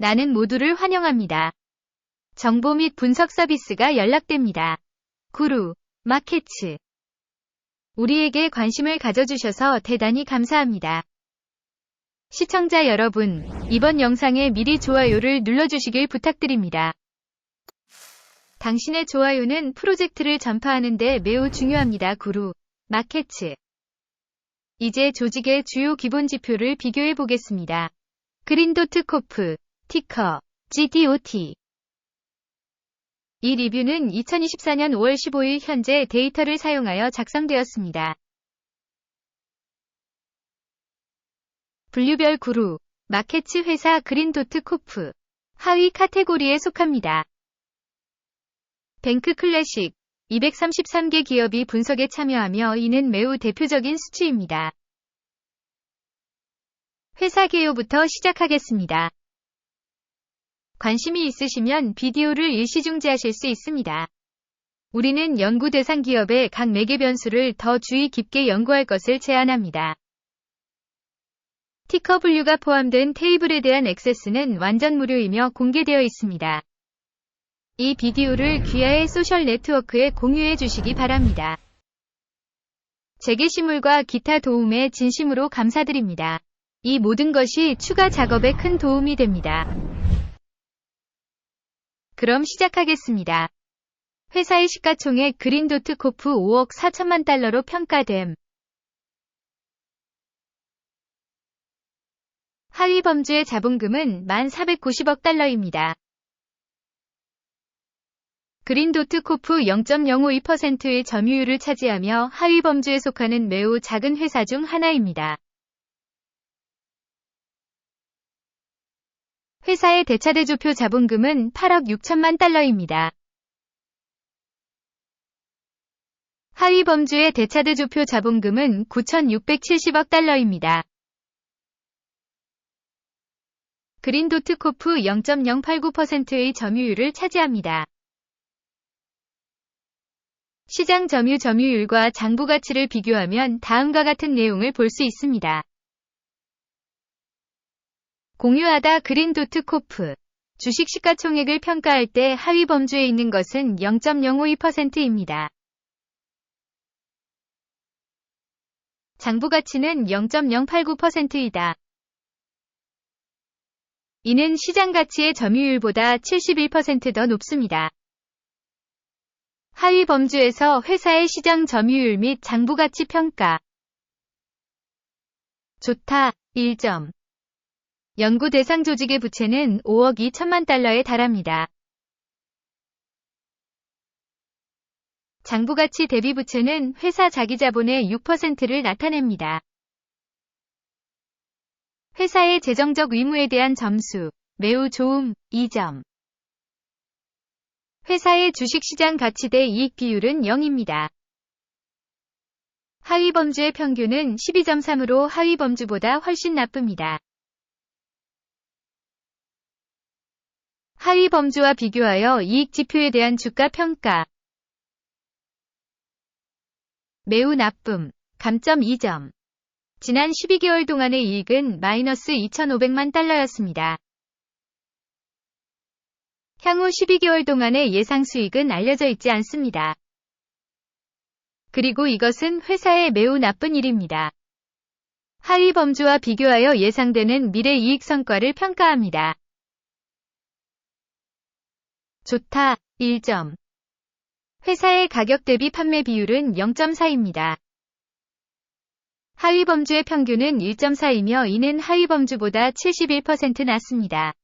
나는 모두를 환영합니다. 정보 및 분석 서비스가 연락됩니다. 구루, 마케츠. 우리에게 관심을 가져주셔서 대단히 감사합니다. 시청자 여러분, 이번 영상에 미리 좋아요를 눌러주시길 부탁드립니다. 당신의 좋아요는 프로젝트를 전파하는데 매우 중요합니다. 구루, 마케츠. 이제 조직의 주요 기본 지표를 비교해 보겠습니다. 그린도트 코프, 티커, GDOT. 이 리뷰는 2024년 5월 15일 현재 데이터를 사용하여 작성되었습니다. 분류별 구루, 마케츠 회사 그린도트 코프, 하위 카테고리에 속합니다. 뱅크 클래식, 233개 기업이 분석에 참여하며 이는 매우 대표적인 수치입니다. 회사 개요부터 시작하겠습니다. 관심이 있으시면 비디오를 일시 중지하실 수 있습니다. 우리는 연구 대상 기업의 각 매개 변수를 더 주의 깊게 연구할 것을 제안합니다. 티커 분류가 포함된 테이블에 대한 액세스는 완전 무료이며 공개되어 있습니다. 이 비디오를 귀하의 소셜 네트워크에 공유해 주시기 바랍니다. 재게시물과 기타 도움에 진심으로 감사드립니다. 이 모든 것이 추가 작업에 큰 도움이 됩니다. 그럼 시작하겠습니다. 회사의 시가총액 그린도트 코프 5억 4천만 달러로 평가됨. 하위 범주의 자본금은 1,490억 달러입니다. 그린도트 코프 0.052%의 점유율을 차지하며 하위 범주에 속하는 매우 작은 회사 중 하나입니다. 회사의 대차대조표 자본금은 8억 6천만 달러입니다. 하위 범주의 대차대조표 자본금은 9,670억 달러입니다. 그린도트 코프 0.089%의 점유율을 차지합니다. 시장 점유 점유율과 장부 가치를 비교하면 다음과 같은 내용을 볼 수 있습니다. 공유하다 그린도트 코프. 주식 시가총액을 평가할 때 하위 범주에 있는 것은 0.052%입니다. 장부 가치는 0.089%이다. 이는 시장 가치의 점유율보다 71%더 높습니다. 하위 범주에서 회사의 시장 점유율 및 장부 가치 평가. 좋다. 1점. 연구 대상 조직의 부채는 5억 2천만 달러에 달합니다. 장부 가치 대비 부채는 회사 자기 자본의 6%를 나타냅니다. 회사의 재정적 의무에 대한 점수, 매우 좋음, 2점. 회사의 주식시장 가치 대 이익 비율은 0입니다. 하위 범주의 평균은 12.3으로 하위 범주보다 훨씬 나쁩니다. 하위 범주와 비교하여 이익 지표에 대한 주가 평가. 매우 나쁨, 감점 2점. 지난 12개월 동안의 이익은 마이너스 2,500만 달러였습니다. 향후 12개월 동안의 예상 수익은 알려져 있지 않습니다. 그리고 이것은 회사의 매우 나쁜 일입니다. 하위 범주와 비교하여 예상되는 미래 이익 성과를 평가합니다. 좋다. 1점. 회사의 가격 대비 판매 비율은 0.4입니다. 하위 범주의 평균은 1.4이며 이는 하위 범주보다 71% 낮습니다.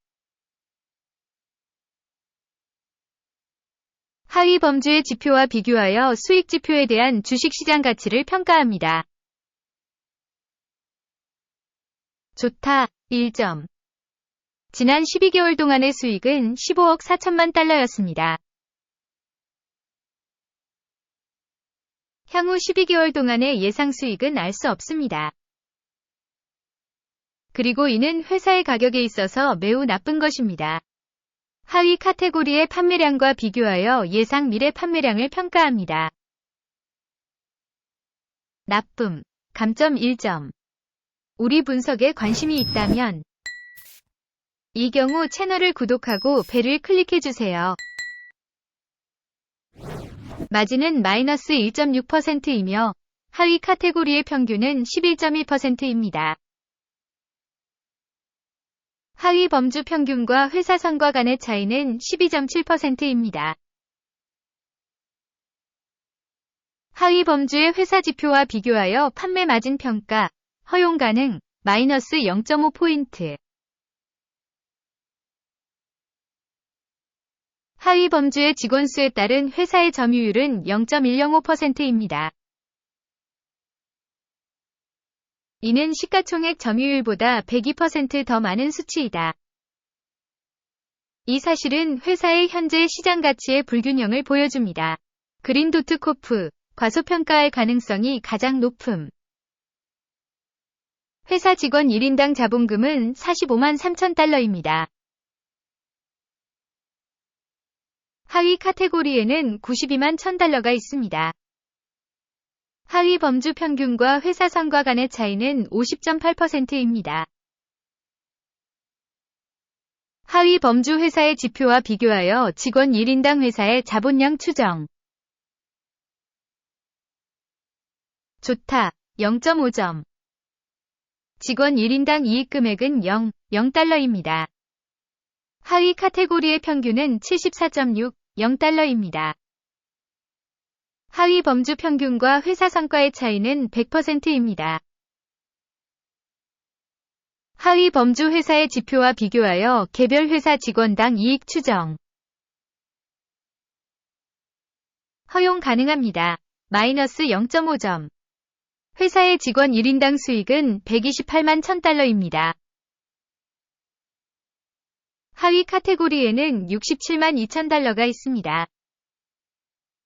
하위 범주의 지표와 비교하여 수익 지표에 대한 주식시장 가치를 평가합니다. 좋다. 1점. 지난 12개월 동안의 수익은 15억 4천만 달러였습니다. 향후 12개월 동안의 예상 수익은 알 수 없습니다. 그리고 이는 회사의 가격에 있어서 매우 나쁜 것입니다. 하위 카테고리의 판매량과 비교하여 예상 미래 판매량을 평가합니다. 나쁨, 감점 1점. 우리 분석에 관심이 있다면 이 경우 채널을 구독하고 벨을 클릭해주세요. 마진은 마이너스 1.6%이며 하위 카테고리의 평균은 11.1%입니다. 하위 범주 평균과 회사 선과 간의 차이는 12.7%입니다. 하위 범주의 회사 지표와 비교하여 판매 마진 평가, 허용 가능, 마이너스 0.5포인트. 하위 범주의 직원 수에 따른 회사의 점유율은 0.105%입니다. 이는 시가총액 점유율보다 102%더 많은 수치이다. 이 사실은 회사의 현재 시장 가치의 불균형을 보여줍니다. 그린도트 코프, 과소평가할 가능성이 가장 높음. 회사 직원 1인당 자본금은 45만 3천 달러입니다. 하위 카테고리에는 92만 1천 달러가 있습니다. 하위 범주 평균과 회사 선과 간의 차이는 50.8%입니다. 하위 범주 회사의 지표와 비교하여 직원 1인당 회사의 자본량 추정. 좋다. 0.5점. 직원 1인당 이익 금액은 0, 0달러입니다. 하위 카테고리의 평균은 74.6, 0달러입니다. 하위 범주 평균과 회사 성과의 차이는 100%입니다. 하위 범주 회사의 지표와 비교하여 개별 회사 직원당 이익 추정. 허용 가능합니다. 마이너스 0.5점. 회사의 직원 1인당 수익은 128만 1000달러입니다. 하위 카테고리에는 67만 2000달러가 있습니다.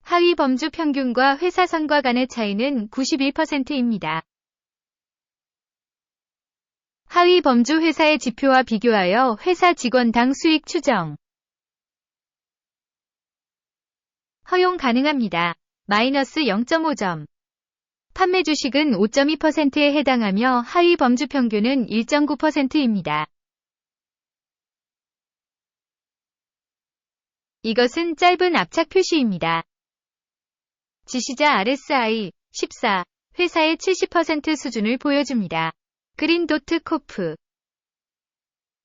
하위 범주 평균과 회사 선과 간의 차이는 91%입니다. 하위 범주 회사의 지표와 비교하여 회사 직원당 수익 추정. 허용 가능합니다. 마이너스 0.5점. 판매 주식은 5.2%에 해당하며 하위 범주 평균은 1.9%입니다. 이것은 짧은 압착 표시입니다. 지시자 RSI 14 회사의 70% 수준을 보여줍니다. 그린 도트 코프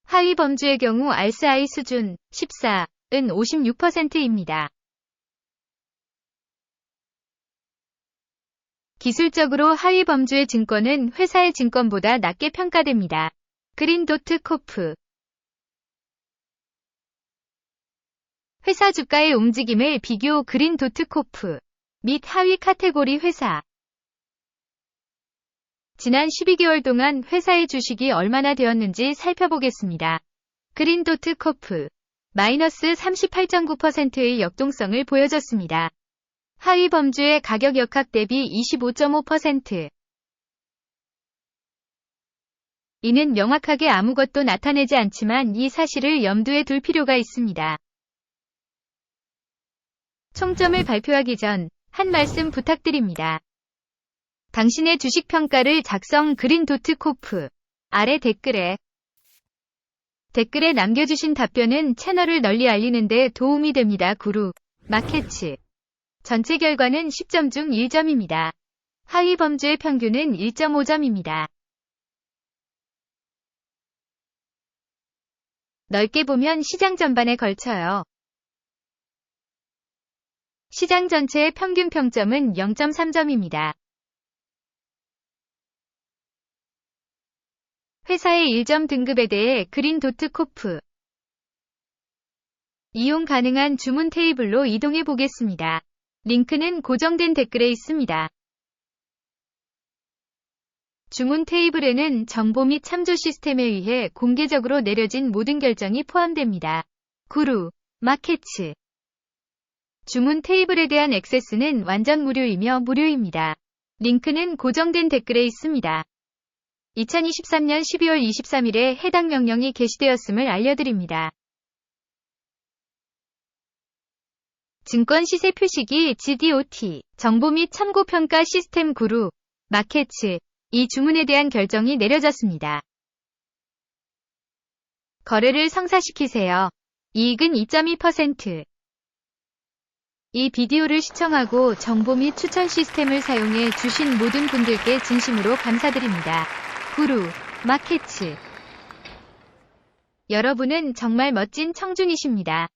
하위 범주의 경우 RSI 수준 14은 56%입니다. 기술적으로 하위 범주의 증권은 회사의 증권보다 낮게 평가됩니다. 그린 도트 코프 회사 주가의 움직임을 비교 그린 도트 코프 및 하위 카테고리 회사 지난 12개월 동안 회사의 주식이 얼마나 되었는지 살펴보겠습니다. 그린 도트 코프 마이너스 38.9%의 역동성을 보여줬습니다. 하위 범주의 가격 역학 대비 25.5%. 이는 명확하게 아무것도 나타내지 않지만 이 사실을 염두에 둘 필요가 있습니다. 총점을 발표하기 전 한 말씀 부탁드립니다. 당신의 주식 평가를 작성 그린 도트 코프 아래 댓글에 댓글에 남겨주신 답변은 채널을 널리 알리는 데 도움이 됩니다. 구루 마켓츠 전체 결과는 10점 중 1점입니다. 하위 범주의 평균은 1.5점입니다. 넓게 보면 시장 전반에 걸쳐요. 시장 전체의 평균 평점은 0.3점입니다. 회사의 1점 등급에 대해 그린 도트 코프 이용 가능한 주문 테이블로 이동해 보겠습니다. 링크는 고정된 댓글에 있습니다. 주문 테이블에는 정보 및 참조 시스템에 의해 공개적으로 내려진 모든 결정이 포함됩니다. 구루, 마켓츠 주문 테이블에 대한 액세스는 완전 무료이며 무료입니다. 링크는 고정된 댓글에 있습니다. 2023년 12월 23일에 해당 명령이 게시되었음을 알려드립니다. 증권 시세 표시기 GDOT, 정보 및 참고 평가 시스템 그룹, 마켓츠, 이 주문에 대한 결정이 내려졌습니다. 거래를 성사시키세요. 이익은 2.2%. 이 비디오를 시청하고 정보 및 추천 시스템을 사용해 주신 모든 분들께 진심으로 감사드립니다. 구루, 마케츠. 여러분은 정말 멋진 청중이십니다.